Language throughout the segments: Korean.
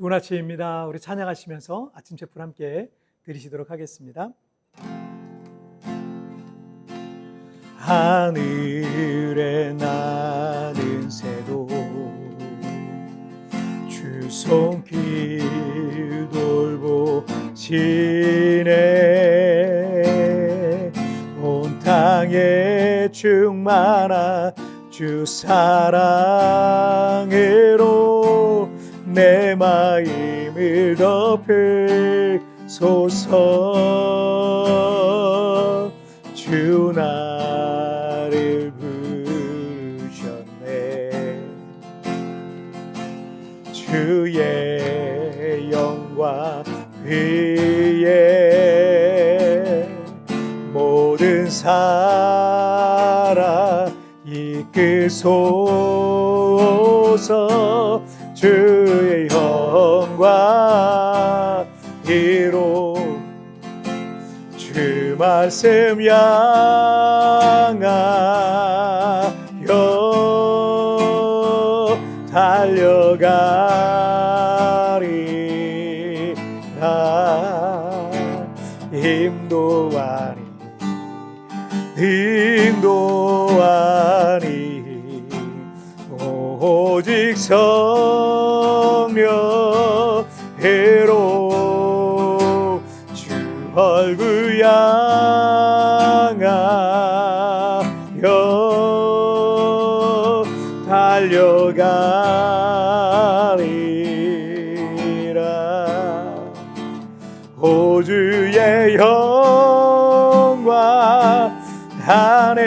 좋은 아침입니다. 우리 찬양하시면서 아침 제풀 함께 드리시도록 하겠습니다. 하늘에 나는 새도 주 손길 돌보시네 온 땅에 충만한 주 사랑으로 내 마음을 덮으소서. 주 나를 부르셨네. 주의 영광 위에 모든 사랑 이끄소서. 주의 영광 이로 주 말씀 향하여 달려가리라. 인도하니 인도하니 오직 성령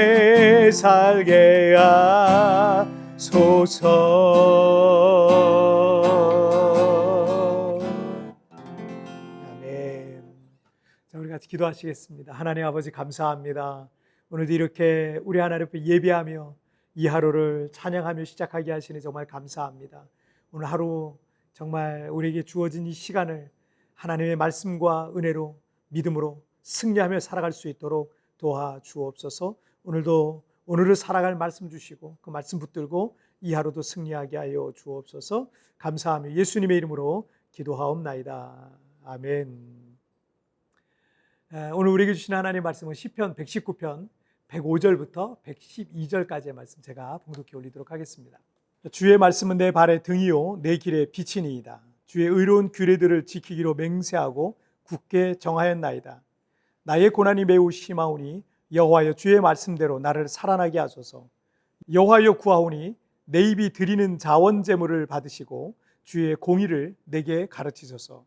안에 살게 하소서. 아멘. 자 우리 같이 기도하시겠습니다. 하나님 아버지 감사합니다. 오늘도 이렇게 우리 하나님 앞에 예배하며 이 하루를 찬양하며 시작하게 하시니 정말 감사합니다. 오늘 하루 정말 우리에게 주어진 이 시간을 하나님의 말씀과 은혜로 믿음으로 승리하며 살아갈 수 있도록 도와 주옵소서. 오늘도 오늘을 살아갈 말씀 주시고 그 말씀 붙들고 이 하루도 승리하게 하여 주옵소서. 감사하며 예수님의 이름으로 기도하옵나이다. 아멘. 에, 오늘 우리에게 주신 하나님의 말씀은 시편 119편 105절부터 112절까지의 말씀 제가 봉독해 올리도록 하겠습니다. 주의 말씀은 내 발의 등이요 내 길의 빛이니이다. 주의 의로운 규례들을 지키기로 맹세하고 굳게 정하였나이다. 나의 고난이 매우 심하오니 여호와여 주의 말씀대로 나를 살아나게 하소서. 여호와여 구하오니 내 입이 드리는 자원 제물을 받으시고 주의 공의를 내게 가르치소서.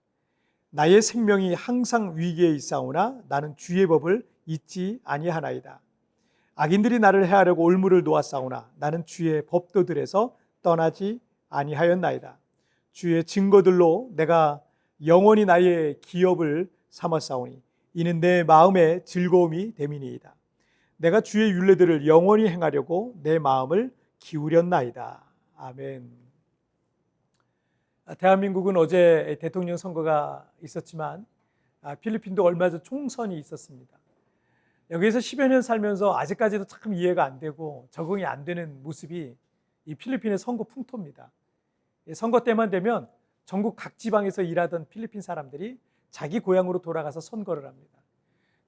나의 생명이 항상 위기에 있사오나 나는 주의 법을 잊지 아니하나이다. 악인들이 나를 해하려고 올무를 놓았사오나 나는 주의 법도들에서 떠나지 아니하였나이다. 주의 증거들로 내가 영원히 나의 기업을 삼았사오니 이는 내 마음의 즐거움이 됨이니이다. 내가 주의 율례들을 영원히 행하려고 내 마음을 기울였나이다. 아멘. 아, 대한민국은 어제 대통령 선거가 있었지만 아, 필리핀도 얼마 전 총선이 있었습니다. 여기서 10여 년 살면서 아직까지도 참 이해가 안 되고 적응이 안 되는 모습이 이 필리핀의 선거 풍토입니다. 선거 때만 되면 전국 각 지방에서 일하던 필리핀 사람들이 자기 고향으로 돌아가서 선거를 합니다.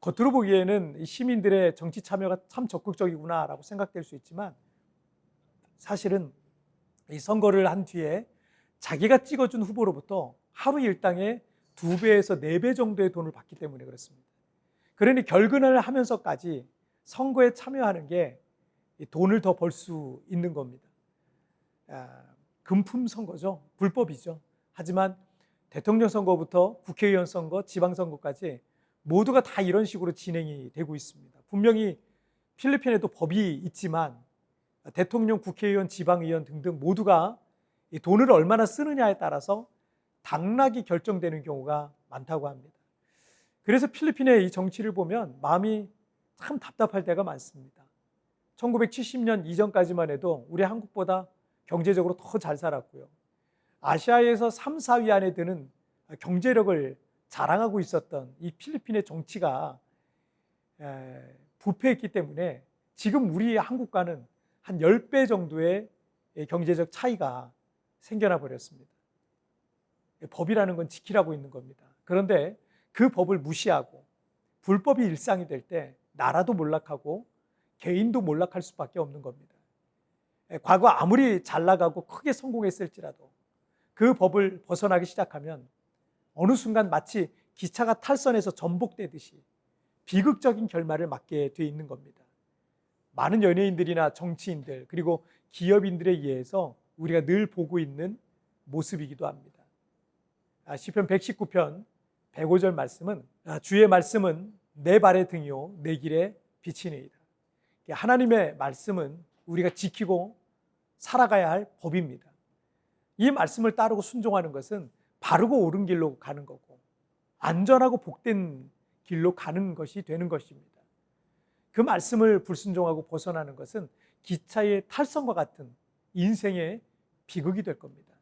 겉으로 보기에는 시민들의 정치 참여가 참 적극적이구나라고 생각될 수 있지만 사실은 이 선거를 한 뒤에 자기가 찍어준 후보로부터 하루 일당의 두 배에서 네 배 정도의 돈을 받기 때문에 그렇습니다. 그러니 결근을 하면서까지 선거에 참여하는 게 돈을 더 벌 수 있는 겁니다. 아, 금품 선거죠. 불법이죠. 하지만 대통령 선거부터 국회의원 선거, 지방 선거까지 모두가 다 이런 식으로 진행이 되고 있습니다. 분명히 필리핀에도 법이 있지만 대통령, 국회의원, 지방의원 등등 모두가 이 돈을 얼마나 쓰느냐에 따라서 당락이 결정되는 경우가 많다고 합니다. 그래서 필리핀의 이 정치를 보면 마음이 참 답답할 때가 많습니다. 1970년 이전까지만 해도 우리 한국보다 경제적으로 더 잘 살았고요. 아시아에서 3, 4위 안에 드는 경제력을 자랑하고 있었던 이 필리핀의 정치가 부패했기 때문에 지금 우리 한국과는 한 10배 정도의 경제적 차이가 생겨나 버렸습니다. 법이라는 건 지키라고 있는 겁니다. 그런데 그 법을 무시하고 불법이 일상이 될 때 나라도 몰락하고 개인도 몰락할 수밖에 없는 겁니다. 예, 과거 아무리 잘 나가고 크게 성공했을지라도 그 법을 벗어나기 시작하면 어느 순간 마치 기차가 탈선해서 전복되듯이 비극적인 결말을 맞게 돼 있는 겁니다. 많은 연예인들이나 정치인들 그리고 기업인들에 의해서 우리가 늘 보고 있는 모습이기도 합니다. 아, 시편 119편 105절 말씀은 아, 주의 말씀은 내 발의 등이요 내 길의 빛이니이다. 하나님의 말씀은 우리가 지키고 살아가야 할 법입니다. 이 말씀을 따르고 순종하는 것은 바르고 옳은 길로 가는 거고 안전하고 복된 길로 가는 것이 되는 것입니다. 그 말씀을 불순종하고 벗어나는 것은 기차의 탈선과 같은 인생의 비극이 될 겁니다.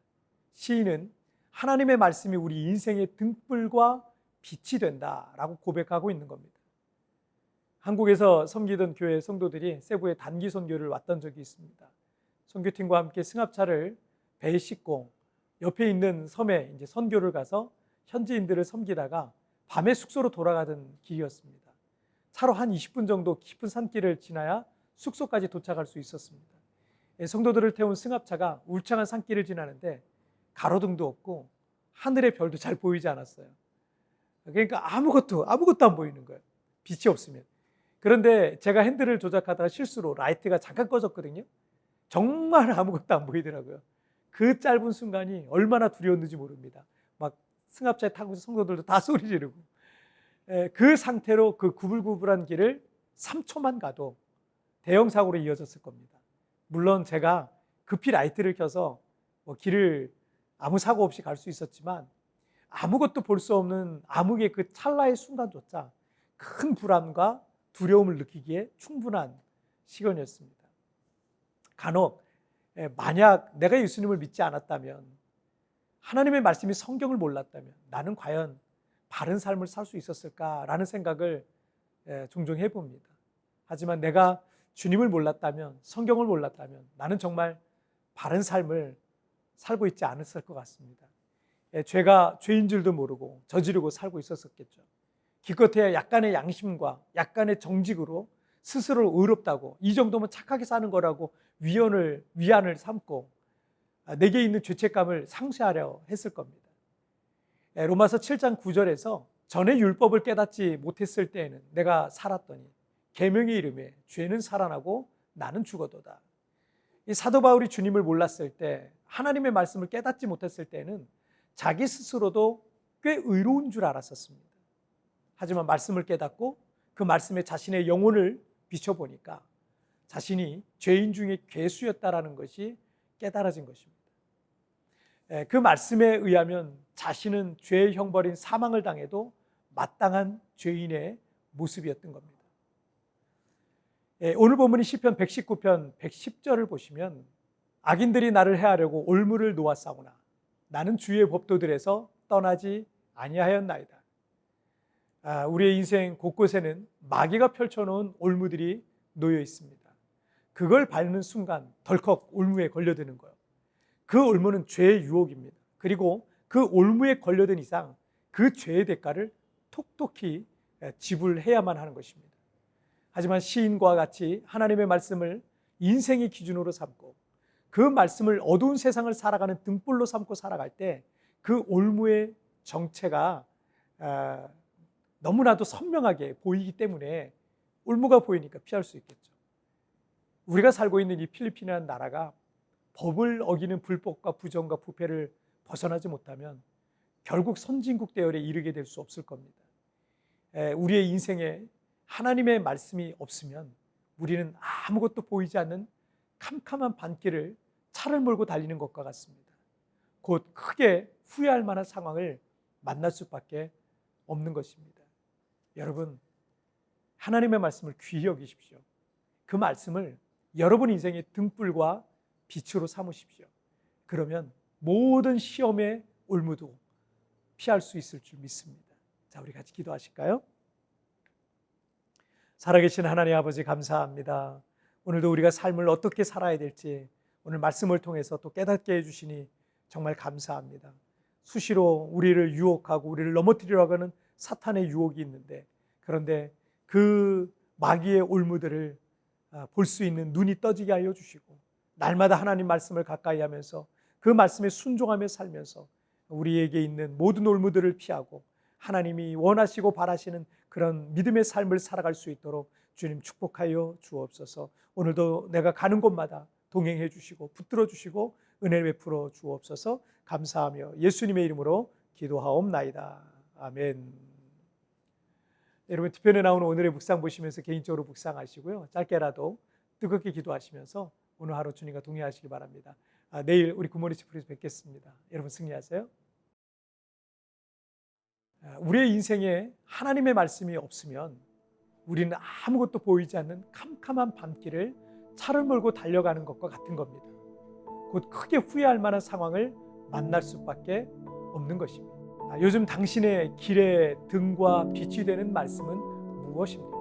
시인은 하나님의 말씀이 우리 인생의 등불과 빛이 된다라고 고백하고 있는 겁니다. 한국에서 섬기던 교회 성도들이 세부에 단기 선교를 왔던 적이 있습니다. 선교팀과 함께 승합차를 배에 싣고 옆에 있는 섬에 이제 선교를 가서 현지인들을 섬기다가 밤에 숙소로 돌아가던 길이었습니다. 차로 한 20분 정도 깊은 산길을 지나야 숙소까지 도착할 수 있었습니다. 예, 성도들을 태운 승합차가 울창한 산길을 지나는데 가로등도 없고 하늘의 별도 잘 보이지 않았어요. 그러니까 아무것도 아무것도 안 보이는 거예요. 빛이 없으면. 그런데 제가 핸들을 조작하다가 실수로 라이트가 잠깐 꺼졌거든요. 정말 아무것도 안 보이더라고요. 그 짧은 순간이 얼마나 두려웠는지 모릅니다. 막 승합차에 타고 성도들도 다 소리 지르고 에, 그 상태로 그 구불구불한 길을 3초만 가도 대형 사고로 이어졌을 겁니다. 물론 제가 급히 라이트를 켜서 뭐 길을 아무 사고 없이 갈 수 있었지만 아무것도 볼 수 없는 암흑의 그 찰나의 순간조차 큰 불안과 두려움을 느끼기에 충분한 시간이었습니다. 간혹 예, 만약 내가 예수님을 믿지 않았다면 하나님의 말씀이 성경을 몰랐다면 나는 과연 바른 삶을 살 수 있었을까라는 생각을 예, 종종 해봅니다. 하지만 내가 주님을 몰랐다면 성경을 몰랐다면 나는 정말 바른 삶을 살고 있지 않았을 것 같습니다. 예, 죄가 죄인 줄도 모르고 저지르고 살고 있었었겠죠. 기껏해야 약간의 양심과 약간의 정직으로 스스로를 의롭다고 이 정도면 착하게 사는 거라고 위안을 위안을 삼고 아, 내게 있는 죄책감을 상쇄하려 했을 겁니다. 예, 로마서 7장 9절에서 전에 율법을 깨닫지 못했을 때에는 내가 살았더니 계명의 이름에 죄는 살아나고 나는 죽어도다. 이 사도 바울이 주님을 몰랐을 때 하나님의 말씀을 깨닫지 못했을 때는 자기 스스로도 꽤 의로운 줄 알았었습니다. 하지만 말씀을 깨닫고 그 말씀에 자신의 영혼을 비춰보니까 자신이 죄인 중에 괴수였다라는 것이 깨달아진 것입니다. 예, 그 말씀에 의하면 자신은 죄의 형벌인 사망을 당해도 마땅한 죄인의 모습이었던 겁니다. 예, 오늘 본문이 시편 119편 110절을 보시면 악인들이 나를 해하려고 올무를 놓았사오나 나는 주의 법도들에서 떠나지 아니하였나이다. 아, 우리의 인생 곳곳에는 마귀가 펼쳐놓은 올무들이 놓여 있습니다. 그걸 밟는 순간 덜컥 올무에 걸려드는 거예요. 그 올무는 죄의 유혹입니다. 그리고 그 올무에 걸려든 이상 그 죄의 대가를 톡톡히 지불해야만 하는 것입니다. 하지만 시인과 같이 하나님의 말씀을 인생의 기준으로 삼고 그 말씀을 어두운 세상을 살아가는 등불로 삼고 살아갈 때 그 올무의 정체가 아, 너무나도 선명하게 보이기 때문에 올무가 보이니까 피할 수 있겠죠. 우리가 살고 있는 이 필리핀이라는 나라가 법을 어기는 불법과 부정과 부패를 벗어나지 못하면 결국 선진국 대열에 이르게 될 수 없을 겁니다. 우리의 인생에 하나님의 말씀이 없으면 우리는 아무것도 보이지 않는 캄캄한 반길을 차를 몰고 달리는 것과 같습니다. 곧 크게 후회할 만한 상황을 만날 수밖에 없는 것입니다. 여러분, 하나님의 말씀을 귀히 여기십시오. 그 말씀을 여러분 인생의 등불과 빛으로 삼으십시오. 그러면 모든 시험의 올무도 피할 수 있을 줄 믿습니다. 자, 우리 같이 기도하실까요? 살아계신 하나님 아버지 감사합니다. 오늘도 우리가 삶을 어떻게 살아야 될지 오늘 말씀을 통해서 또 깨닫게 해주시니 정말 감사합니다. 수시로 우리를 유혹하고 우리를 넘어뜨리려고 하는 사탄의 유혹이 있는데 그런데 그 마귀의 올무들을 아, 볼 수 있는 눈이 떠지게 하여 주시고 날마다 하나님 말씀을 가까이 하면서 그 말씀에 순종하며 살면서 우리에게 있는 모든 올무들을 피하고 하나님이 원하시고 바라시는 그런 믿음의 삶을 살아갈 수 있도록 주님 축복하여 주옵소서. 오늘도 내가 가는 곳마다 동행해 주시고 붙들어 주시고 은혜 베풀어 주옵소서. 감사하며 예수님의 이름으로 기도하옵나이다. 아멘. 여러분 뒤편에 나오는 오늘의 묵상 보시면서 개인적으로 묵상하시고요. 짧게라도 뜨겁게 기도하시면서 오늘 하루 주님과 동행하시기 바랍니다. 아, 내일 우리 굿모닝 치프에서 뵙겠습니다. 여러분 승리하세요. 아, 우리의 인생에 하나님의 말씀이 없으면 우리는 아무것도 보이지 않는 캄캄한 밤길을 차를 몰고 달려가는 것과 같은 겁니다. 곧 크게 후회할 만한 상황을 만날 수밖에 없는 것입니다. 아, 요즘 당신의 길의 등과 빛이 되는 말씀은 무엇입니까?